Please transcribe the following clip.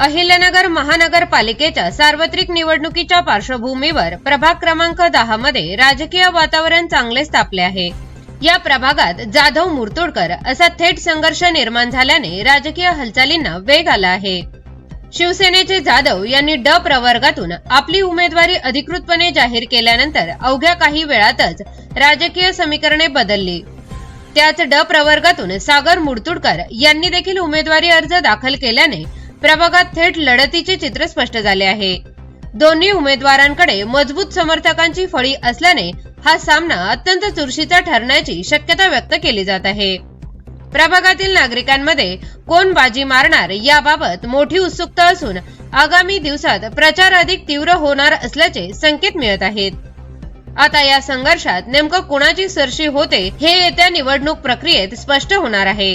अहिल्यानगर महानगरपालिकेच्या सार्वत्रिक निवडणुकीच्या पार्श्वभूमीवर प्रभाग क्रमांक दहा मध्ये राजकीय वातावरण चांगलेच तापले आहे. या प्रभागात जाधव मुरतोडकर असा थेट संघर्ष निर्माण झाल्याने राजकीय हालचालींना वेग आला आहे. शिवसेनेचे जाधव यांनी ड प्रवर्गातून आपली उमेदवारी अधिकृतपणे जाहीर केल्यानंतर अवघ्या काही वेळातच राजकीय समीकरणे बदलली. त्याच ड प्रवर्गातून सागर मुरतुडकर यांनी देखील उमेदवारी अर्ज दाखल केल्याने प्रभागात थेट लढतीचे चित्र स्पष्ट झाले आहे. दोन्ही उमेदवारांकडे मजबूत समर्थकांची फळी असल्याने हा सामना अत्यंत चुरशीचा ठरण्याची शक्यता व्यक्त केली जात आहे. प्रभागातील नागरिकांमध्ये कोण बाजी मारणार याबाबत मोठी उत्सुकता असून आगामी दिवसात प्रचार अधिक तीव्र होणार असल्याचे संकेत मिळत आहेत. आता या संघर्षात नेमकं कुणाची सरशी होते हे येत्या निवडणूक प्रक्रियेत स्पष्ट होणार आहे.